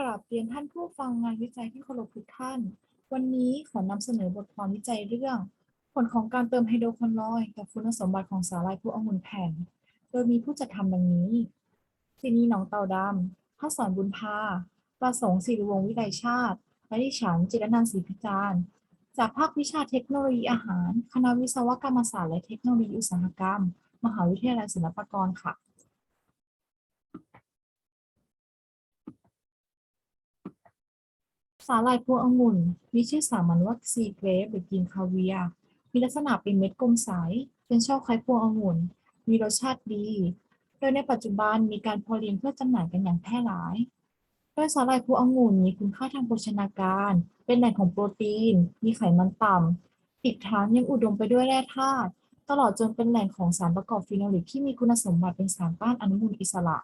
กราบเรียนท่านผู้ฟังงานวิจัยที่เคารพทุกท่าน วันนี้ขอนำเสนอบทความวิจัยเรื่อง ผลของการเติมไฮโดรคลอยด์กับคุณสมบัติของสาหร่ายพวองุ่นแผ่น โดยมีผู้จัดทำดังนี้ซินีหนองเต่าดำพระสอนบุญพาประสงค์ศิริวงศ์วิไลชาติ และดิฉันจิรนันท์ศรีพิจารณ์จากภาควิชาเทคโนโลยีอาหาร คณะวิศวกรรมศาสตร์และเทคโนโลยีอุตสาหกรรม มหาวิทยาลัยศิลปากรค่ะ สาหร่ายพวงองุ่น มีชื่อสามัญว่าซีเกรฟหรือกินคาเวีย มีลักษณะเป็นเม็ดกลมใส เป็นช่อคล้ายพวงองุ่น มีรสชาติดี โดยในปัจจุบันมีการพอเลี้ยงเพื่อจำหน่ายกันอย่างแพร่หลาย โดยสาหร่ายพวงองุ่นมีคุณค่าทางโภชนาการ เป็นแหล่งของโปรตีน มีไขมันต่ำอีกทั้งยังอุดมไปด้วยแร่ธาตุ ตลอดจนเป็นแหล่งของสารประกอบฟีโนลิกที่มีคุณสมบัติเป็นสารต้านอนุมูลอิสระ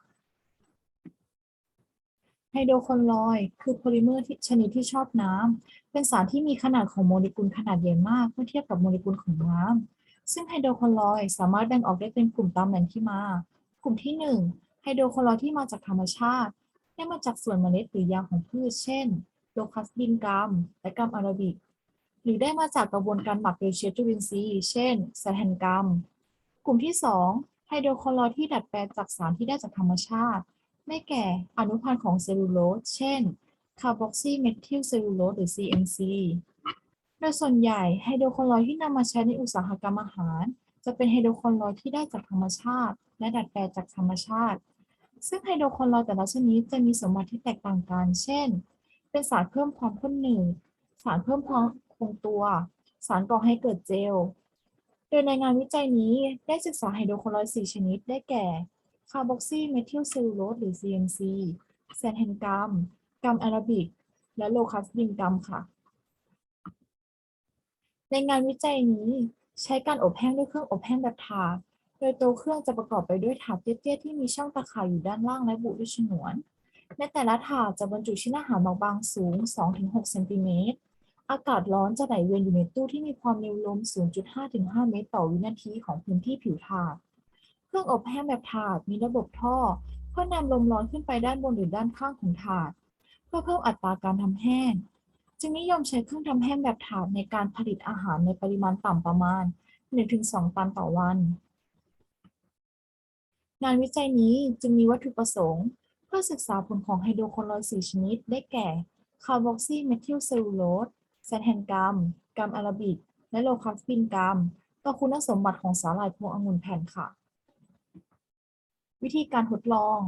ไฮโดรคอนลอยด์คือโพลิเมอร์ที่ชนิดที่ชอบน้ำเป็นสารที่มีขนาดของโมเลกุลขนาดใหญ่มากเมื่อเทียบกับโมเลกุลของน้ำซึ่งไฮโดรคอนลอยด์สามารถแบ่งออกได้เป็นกลุ่มตามแหล่งที่มา กลุ่มที่ 1 ไฮโดรคอนลอยด์ที่มาจากธรรมชาติ ได้มาจากส่วนเมล็ดหรือยางของพืช เช่นโลคัสบินกัมและกัมอาราบิก หรือได้มาจากกระบวนการหมักโดยเชื้อจุลินทรีย์ เช่นแซแทนกัม กลุ่มที่ 2 ไฮโดรคลอรอยด์ที่ดัดแปลงจากสารที่ได้จากธรรมชาติ ไม่แก่อนุพันธ์ของเซลลูโลส เช่นคาร์บอกซีเมทิลเซลลูโลสหรือ CMC โดยส่วนใหญ่ไฮโดรคลอรอยด์ที่นำมาใช้ในอุตสาหกรรมอาหาร จะเป็นไฮโดรคลอรอยด์ที่ได้จากธรรมชาติ และดัดแปลงจากธรรมชาติ ซึ่งไฮโดรคลอรอยด์แต่ละชนิดจะมีสมบัติที่แตกต่างกัน เช่น เป็นสารเพิ่มความข้นหนืดสารเพิ่มความคงตัว สารก่อให้เกิดเจล โดยในงานวิจัยนี้ได้ศึกษาไฮโดรคลอรอยด์4ชนิดได้แก่ คาร์บอกซีเมทิลเซลลูโลสหรือ CMC แซนแฮนกัมกัมอราบิก และโลคัสบินกัมค่ะ ในงานวิจัยนี้ใช้การอบแห้งด้วยเครื่องอบแห้งแบบถาด โดยตัวเครื่องจะประกอบไปด้วยถาดเตี้ยๆที่มีช่องตะข่ายอยู่ด้านล่างและบุด้วยฉนวน ในแต่ละถาดจะบรรจุชิ้นอาหารบางๆสูง 2-6เซนติเมตร อากาศร้อนจะไหลเวียนอยู่ในตู้ที่มีความเร็วลม 0.5-5 เมตรต่อวินาทีของพื้นที่ผิวถาด เครื่องอบแห้งแบบถาดมีระบบท่อ เพื่อนำลมร้อนขึ้นไปด้านบนหรือด้านข้างของถาด เพื่อเพิ่มอัตราการทำแห้ง จึงนิยมใช้เครื่องทำแห้งแบบถาดในการผลิตอาหารในปริมาณต่ำประมาณ 1-2 ตันต่อวัน งานวิจัยนี้จึงมีวัตถุประสงค์ เพื่อศึกษาผลของไฮโดรคลอรอยด์4ชนิด ได้แก่คาร์บอกซีเมทิลเซลลูโลสแซนแฮนกัมกัมอาราบิก และโลคัสบินกัมต่อคุณสมบัติของสาหร่ายพวงองุ่นแผ่นค่ะ วิธีการทดลอง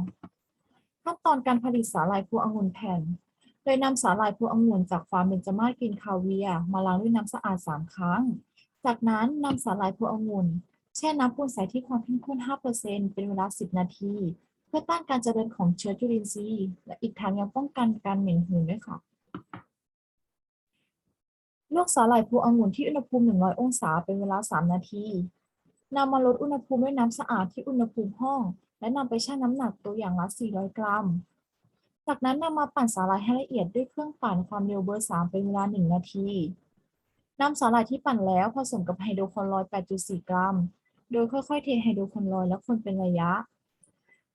ขั้นตอนการผลิตสาหร่ายพวงองุ่นแผ่น โดยนำสาหร่ายพวงองุ่นจากฟาร์มเบญจมากินคาเวียมาล้างด้วยน้ำสะอาด 3 ครั้ง จากนั้นนำสาหร่ายพวงองุ่นแช่น้ำปูนใสที่ความเข้มข้น 5%เป็นเวลา 10 นาที เพื่อต้านการเจริญของเชื้อจุลินทรีย์และอีกทั้งยังป้องกันการเหม็นหืนด้วยค่ะลวกสาหร่ายพวงองุ่นที่อุณหภูมิ 100 องศาเป็นเวลา 3 นาทีนำมาลดอุณหภูมิด้วยน้ำสะอาดที่อุณหภูมิห้อง และนำไปชั่งน้ำหนักตัวอย่างละ 400 กรัม จากนั้นนำมาปั่นสาหร่ายให้ละเอียดด้วยเครื่องปั่นความเร็วเบอร์ 3 เป็นเวลา 1 นาทีนำสาหร่ายที่ปั่นแล้วผสมกับไฮโดรคลอรอยด์ 8.4 กรัม โดยค่อยๆ เทไฮโดรคลอรอยด์และคนเป็นระยะ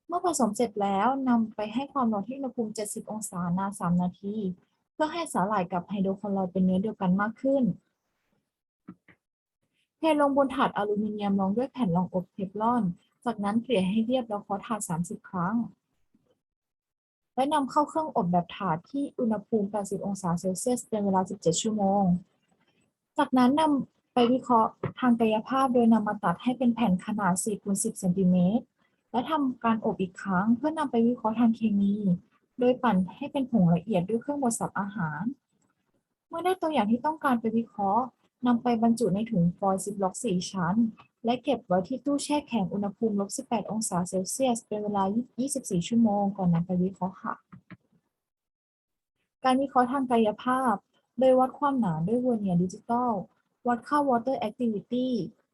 เมื่อผสมเสร็จแล้วนำไปให้ความร้อนที่อุณหภูมิ 70 องศานาน 3 นาที เพื่อให้สาหร่ายกับไฮโดรคลอรอยด์เป็นเนื้อเดียวกันมากขึ้น เทลงบนถาดอลูมิเนียมรองด้วยแผ่นรองอบเทฟลอน จากนั้นเกลี่ยให้เรียบแล้วเคาะถาด 30 ครั้ง และนำเข้าเครื่องอบแบบถาดที่อุณหภูมิ 80 องศาเซลเซียส เป็นเวลา 17 ชั่วโมง จากนั้นนำไปวิเคราะห์ทางกายภาพโดยนำมาตัดให้เป็นแผ่นขนาด 4 คูณ 10 เซนติเมตร และทำการอบอีกครั้ง เพื่อนำไปวิเคราะห์ทางเคมี โดยปั่นให้เป็นผงละเอียดด้วยเครื่องบดสับอาหาร เมื่อได้ตัวอย่างที่ต้องการไปวิเคราะห์นำไปบรรจุในถุงฟอยล์ซิปล็อก 4 ชั้น และเก็บไว้ที่ตู้แช่แข็งอุณหภูมิลบ 18 องศาเซลเซียส เป็นเวลา 24 ชั่วโมง ก่อนนำไปวิเคราะห์ค่ะ การวิเคราะห์ทางกายภาพ โดยวัดความหนาด้วยวอร์เนียดิจิตอล วัดค่า water activity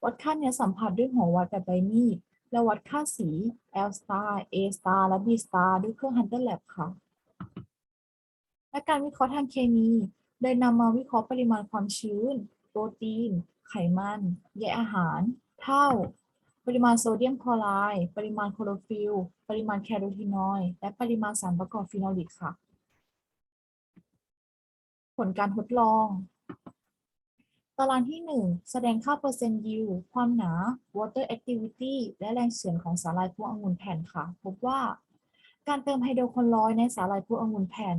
วัดค่าเนื้อสัมผัสด้วยหัววัดแบบใบมีด และวัดค่าสี L star A star และ B star ด้วยเครื่อง Hunter Lab ค่ะ และการวิเคราะห์ทางเคมี โดยนำมาวิเคราะห์ปริมาณความชื้น โปรตีน ไขมัน ใยอาหาร เท่า ปริมาณโซเดียมคลอไรด์ปริมาณโคลอโรฟิลล์ปริมาณแคโรทีนอยด์และปริมาณสารประกอบฟีนอลิกค่ะ ผลการทดลองตารางที่ 1 แสดงค่าเปอร์เซ็นต์ yield ความหนา water activity และแรงเฉือนของสาหร่ายพวงองุ่นแผ่นค่ะ พบว่าการเติมไฮโดรคลอไรด์ในสาหร่ายพวงองุ่นแผ่น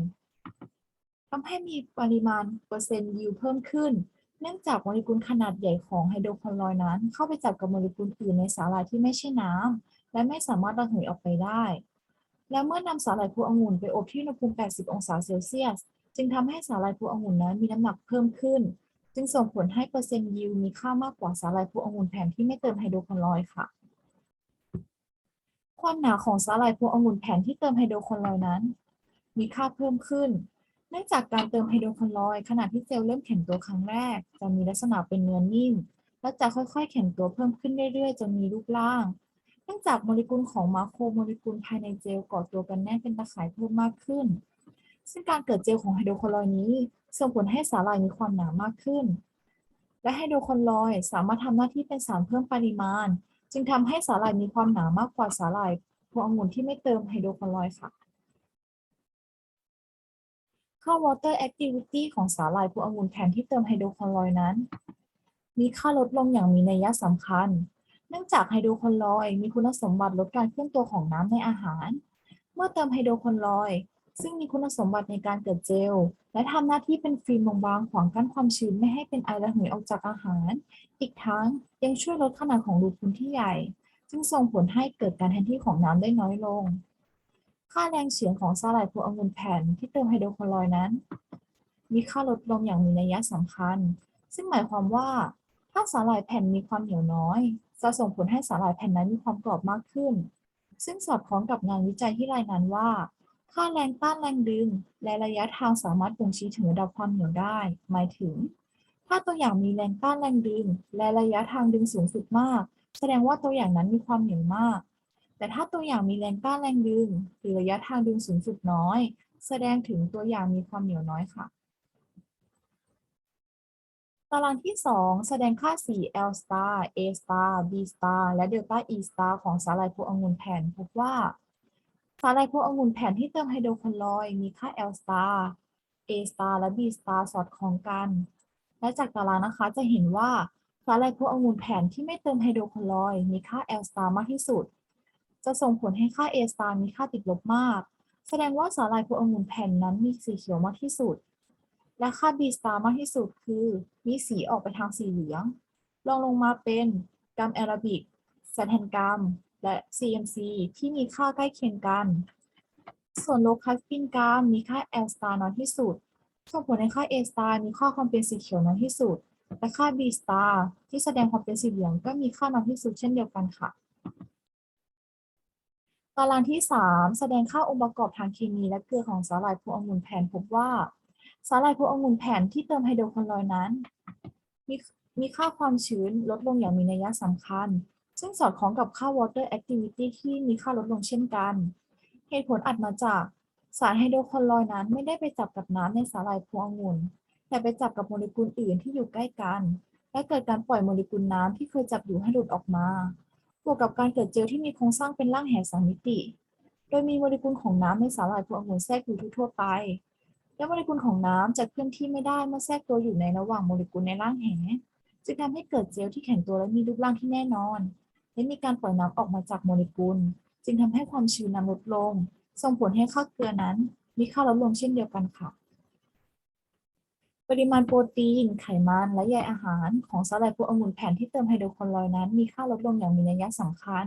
ทำให้มีปริมาณเปอร์เซ็นต์ yield เพิ่มขึ้น เนื่องจากโมเลกุลขนาดใหญ่ของไฮโดรคลอรด์นั้น เข้าไปจับกับโมเลกุลอื่นในสาหร่ายที่ไม่ใช่น้ำและไม่สามารถระเหยออกไปได้ และเมื่อนำสาหร่ายพวงองุ่นไปอบที่อุณหภูมิ 80 องศาเซลเซียส จึงทำให้สาหร่ายพวงองุ่นนั้นมีน้ำหนักเพิ่มขึ้น จึงส่งผลให้เปอร์เซ็นต์ยิวมีค่ามากกว่าสาหร่ายพวงองุ่นแผ่นที่ไม่เติมไฮโดรคลอรด์ค่ะ ความหนาของสาหร่ายพวงองุ่นแผ่นที่เติมไฮโดรคลอรด์นั้น มีค่าเพิ่มขึ้น เนื่องจากการเติมไฮโดรคลอรอยด์ขณะที่เซลล์เริ่มแข็งตัวครั้งแรก จะมีลักษณะเป็นเนื้อนิ่ม และจะค่อยๆ แข็งตัวเพิ่มขึ้นเรื่อยๆ จนมีรูปร่าง เนื่องจากโมเลกุลของมาโครโมเลกุลภายในเจลก่อตัวกันแน่นเป็นตะข่ายเพิ่มมากขึ้น ซึ่งการเกิดเจลของไฮโดรคลอรอยด์นี้ส่งผลให้สาหร่ายมีความหนามากขึ้น และไฮโดรคลอรอยด์สามารถทำหน้าที่เป็นสารเพิ่มปริมาณ จึงทำให้สาหร่ายมีความหนามากกว่าสาหร่ายพวงองุ่นที่ไม่เติมไฮโดรคลอรอยด์ค่ะ ค่า water activity ของสาหร่ายพวงองุ่นแผ่นที่เติมไฮโดรคลอไรด์นั้น มีค่าลดลงอย่างมีนัยสำคัญ เนื่องจากไฮโดรคลอไรด์มีคุณสมบัติลดการเคลื่อนตัวของน้ำในอาหาร เมื่อเติมไฮโดรคลอไรด์ซึ่งมีคุณสมบัติในการเกิดเจล และทำหน้าที่เป็นฟิล์มบางๆขวางกั้นความชื้นไม่ให้เป็นไอระเหยออกจากอาหาร อีกทั้งยังช่วยลดขนาดของรูพุนที่ใหญ่ ซึ่งส่งผลให้เกิดการแทนที่ของน้ำได้น้อยลง ค่าแรงเฉือนของสาหร่ายพวงองุ่นแผ่นที่เติมไฮโดรคลอไรด์นั้น มีค่าลดลงอย่างมีนัยสำคัญ ซึ่งหมายความว่า ถ้าสาหร่ายแผ่นมีความเหนียวน้อย จะส่งผลให้สาหร่ายแผ่นนั้นมีความกรอบมากขึ้น ซึ่งสอดคล้องกับงานวิจัยที่รายงานว่า ค่าแรงต้านแรงดึง และระยะทางสามารถบ่งชี้ถึงระดับความเหนียวได้ หมายถึง ถ้าตัวอย่างมีแรงต้านแรงดึง และระยะทางดึงสูงสุดมาก แสดงว่าตัวอย่างนั้นมีความเหนียวมาก แต่ถ้าตัวอย่างมีแรงต้านแรงดึง หรือระยะทางดึงสูงสุดน้อย แสดงถึงตัวอย่างมีความเหนียวน้อยค่ะ ตารางที่ 2 แสดงค่าสี L star A star B star และ delta E star ของสาหร่ายพวงองุ่นแผ่นพบว่า สาหร่ายพวงองุ่นแผ่นที่เติมไฮโดรคลอรอยด์มีค่า L star A star และ B star สอดคล้องกัน และจากตารางนะคะจะเห็นว่าสาหร่ายพวงองุ่นแผ่นที่ไม่เติมไฮโดรคลอรอยด์มีค่า L star มากที่สุด จะส่งผลให้ค่า A star มีค่าติดลบมาก แสดงว่าสาหร่ายพวงองุ่นแผ่นนั้นมีสีเขียวมากที่สุด และค่า B star มากที่สุดคือ มีสีออกไปทางสีเหลืองรองลงมาเป็นกัมแอราบิกแซนแทนกัมและ CMC ที่มีค่าใกล้เคียงกัน ส่วนโลคัสปินกัมมีค่า L star น้อยที่สุด ส่งผลให้ค่า A star มีค่าความเป็นสีเขียวน้อยที่สุด และค่า B star ที่แสดงความเป็นสีเหลืองก็มีค่าน้อยที่สุดเช่นเดียวกันค่ะ ตารางที่ 3 แสดงค่าองค์ประกอบทางเคมีและเกลือของสาหร่ายพวงองุ่นแผ่นพบว่า สาหร่ายพวงองุ่นแผ่นที่เติมไฮโดรคลอรอยด์นั้น มีมีค่าความชื้นลดลงอย่างมีนัยสำคัญ ซึ่งสอดคล้องกับค่า water activity ที่มีค่าลดลงเช่นกัน เหตุผลอาจมาจากสารไฮโดรคลอรอยด์นั้นไม่ได้ไปจับกับน้ำในสาหร่ายพวงองุ่นแต่ไปจับกับโมเลกุลอื่นที่อยู่ใกล้กัน และเกิดการปล่อยโมเลกุลน้ำที่เคยจับอยู่ให้หลุดออกมา บวกกับการเกิดเจลที่มีโครงสร้างเป็นร่างแหสองมิติ โดยมีโมเลกุลของน้ำในสาหร่ายพวงองุ่นแทรกอยู่ทั่วไป และโมเลกุลของน้ำจะเคลื่อนที่ไม่ได้เมื่อแทรกตัวอยู่ในระหว่างโมเลกุลในร่างแหจึงทำให้เกิดเจลที่แข็งตัวและมีรูปร่างที่แน่นอน และมีการปล่อยน้ำออกมาจากโมเลกุล จึงทำให้ความชื้นน้ำลดลง ส่งผลให้ค่าวเกลือนั้น มีค่าลดลงเช่นเดียวกันค่ะ ปริมาณโปรตีน ไขมันและใยอาหารของสาหร่ายพวงองุ่นแผ่นที่เติมไฮโดรคลอไรด์นั้น มีค่าลดลงอย่างมีนัยสำคัญ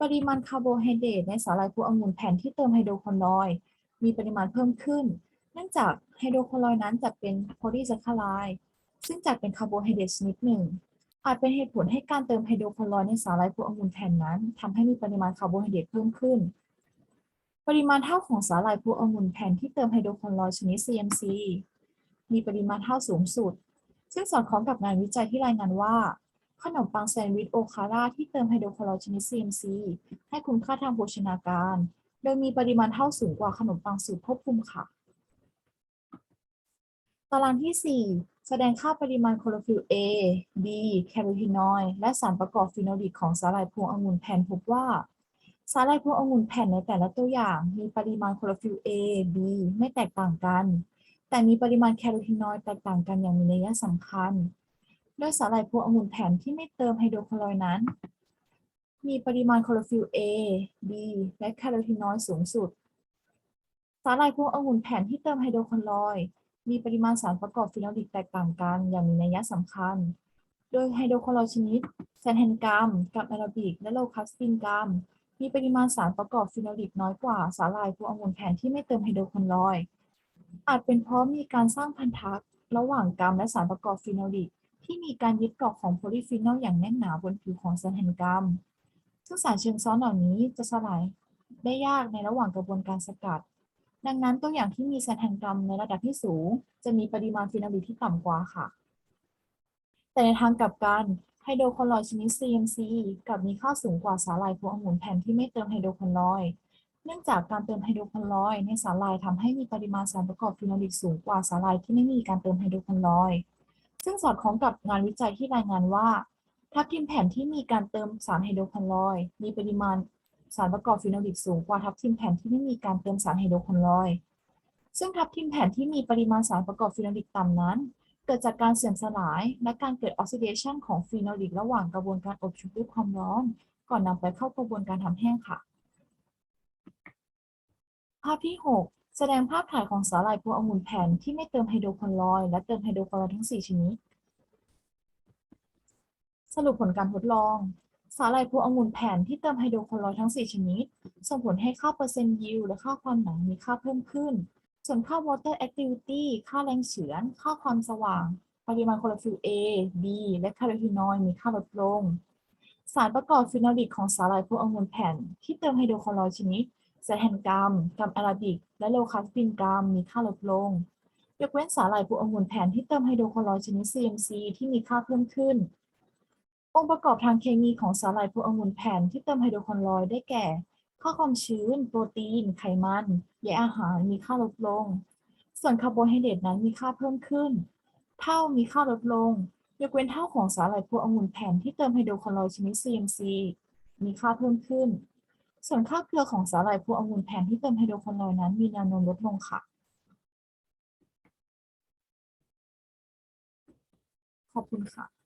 ปริมาณคาร์โบไฮเดรตในสาหร่ายพวงองุ่นแผ่นที่เติมไฮโดรคลอไรด์มีปริมาณเพิ่มขึ้น เนื่องจากไฮโดรคลอไรด์นั้นจะเป็นโพลีแซคคาไลด์ซึ่งจัดเป็นคาร์โบไฮเดรตชนิดหนึ่ง อาจเป็นเหตุผลให้การเติมไฮโดรคลอไรด์ในสาหร่ายพวงองุ่นแผ่นนั้นทำให้มีปริมาณคาร์โบไฮเดรตเพิ่มขึ้นปริมาณเท่าของสาหร่ายพวงองุ่นแผ่นที่เติมไฮโดรคลอไรด์ชนิด CMC มีปริมาณเท่าสูงสุด ซึ่งสอดคล้องกับงานวิจัยที่รายงานว่า ขนมปังแซนด์วิชโอคาร่าที่เติมไฮโดรคลอรด์ชนิด CMC ให้คุณค่าทางโภชนาการ โดยมีปริมาณเท่าสูงกว่าขนมปังสูตรควบคุมค่ะ ตารางที่ 4 แสดงค่าปริมาณโคโรฟิล A B แคโรทีนอยด์และสารประกอบฟีโนลิกของสาหร่ายพวงองุ่นแผ่นพบว่าสาหร่ายพวงองุ่นแผ่นในแต่ละตัวอย่างมีปริมาณโคโรฟิล A B ไม่แตกต่างกัน แต่มีปริมาณแคโรทีนอยด์แตกต่างกันอย่างมีนัยสำคัญโดยสาหร่ายพวงองุ่นแผ่นที่ไม่เติมไฮโดรคลอรอยด์นั้น มีปริมาณคลอโรฟิลล์ A B และแคโรทีนอยด์สูงสุด สาหร่ายพวงองุ่นแผ่นที่เติมไฮโดรคลอรอยด์มีปริมาณสารประกอบฟีนอลิกแตกต่างกันอย่างมีนัยสำคัญ โดยไฮโดรคลอรอยด์ชนิดแซนเฮนกัมกับแอโรบิกและโลคัสตินกัมมีปริมาณสารประกอบฟีนอลิกน้อยกว่าสาหร่ายพวงองุ่นแผ่นที่ไม่เติมไฮโดรคลอรอยด์ อาจเป็นเพราะมีการสร้างพันธะระหว่างกัมและสารประกอบฟีนอลิกที่มีการยึดเกาะของโพลีฟีนอลอย่างแน่นหนาบนผิวของแซนเฮนกัมซึ่งสารเชิงซ้อนเหล่านี้จะสลายได้ยากในระหว่างกระบวนการสกัด ดังนั้นตัวอย่างที่มีแซนแทนกรัมในระดับที่สูง จะมีปริมาณฟีนอลิกที่ต่ำกว่าค่ะ แต่ในทางกลับกันไฮโดรคลอรอยชนิด CMC กลับมีค่าสูงกว่าสาหร่ายพวงองุ่นแผ่นที่ไม่เติมไฮโดรคลอรอยด์ เนื่องจากการเติมไฮโดรคลอรด์ในสาหร่ายทำให้มีปริมาณสารประกอบฟีนอลิกสูงกว่าสาหร่ายที่ไม่มีการเติมไฮโดรคลอรด์ซึ่งสอดคล้องกับงานวิจัยที่รายงานว่า ทับทิมแผ่นที่มีการเติมสารไฮโดรคลอรด์มีปริมาณสารประกอบฟีนอลิกสูงกว่าทับทิมแผ่นที่ไม่มีการเติมสารไฮโดรคลอรด์ซึ่งทับทิมแผ่นที่มีปริมาณสารประกอบฟีนอลิกต่ำนั้น เกิดจากการเสื่อมสลายและการเกิดออกซิเดชันของฟีนอลิกระหว่างกระบวนการอบชุบด้วยความร้อน ก่อนนำไปเข้ากระบวนการทำแห้งค่ะ ภาพที่ 6 แสดงภาพถ่ายของสาหร่ายพวงองุ่นแผ่นที่ไม่เติมไฮโดรคลอรอยด์และเติมไฮโดรคลอรอยด์ทั้ง 4 ชนิด สรุปผลการทดลอง สาหร่ายพวงองุ่นแผ่นที่เติมไฮโดรคลอรอยด์ทั้ง 4 ชนิด ส่งผลให้ค่าเปอร์เซ็นต์ยิวและค่าความหนามีค่าเพิ่มขึ้น ส่วนค่า water activity ค่าแรงเฉือน ค่าความสว่าง ปริมาณคลอโรฟิลล์ A B และคโรทีนอยด์มีค่าลดลง สารประกอบฟีนอลิกของสาหร่ายพวงองุ่นแผ่นที่เติมไฮโดรคลอรอยด์ชนิด แซนแฮนกัมกัมอาราบิก และโลคัสตินกัมมีค่าลดลง ยกเว้นสาหร่ายพวงองุ่นแผ่นที่เติมไฮโดรคลอไรด์ชนิด CMC ที่มีค่าเพิ่มขึ้น องค์ประกอบทางเคมีของสาหร่ายพวงองุ่นแผ่นที่เติมไฮโดรคลอไรอยด์ได้แก่ค่าความชื้น โปรตีน ไขมันใยอาหารมีค่าลดลง ส่วนคาร์โบไฮเดรตนั้นมีค่าเพิ่มขึ้น เท่ามีค่าลดลง ยกเว้นเท่าของสาหร่ายพวงองุ่นแผ่นที่เติมไฮโดรคลอไรด์ชนิด CMC มีค่าเพิ่มขึ้น ส่วนค่าเกลือของสาหร่ายพวงองุ่นแผ่นที่เต็มไฮโดรคลอรอยด์นั้น มีแนวโน้มลดลงค่ะ ขอบคุณค่ะ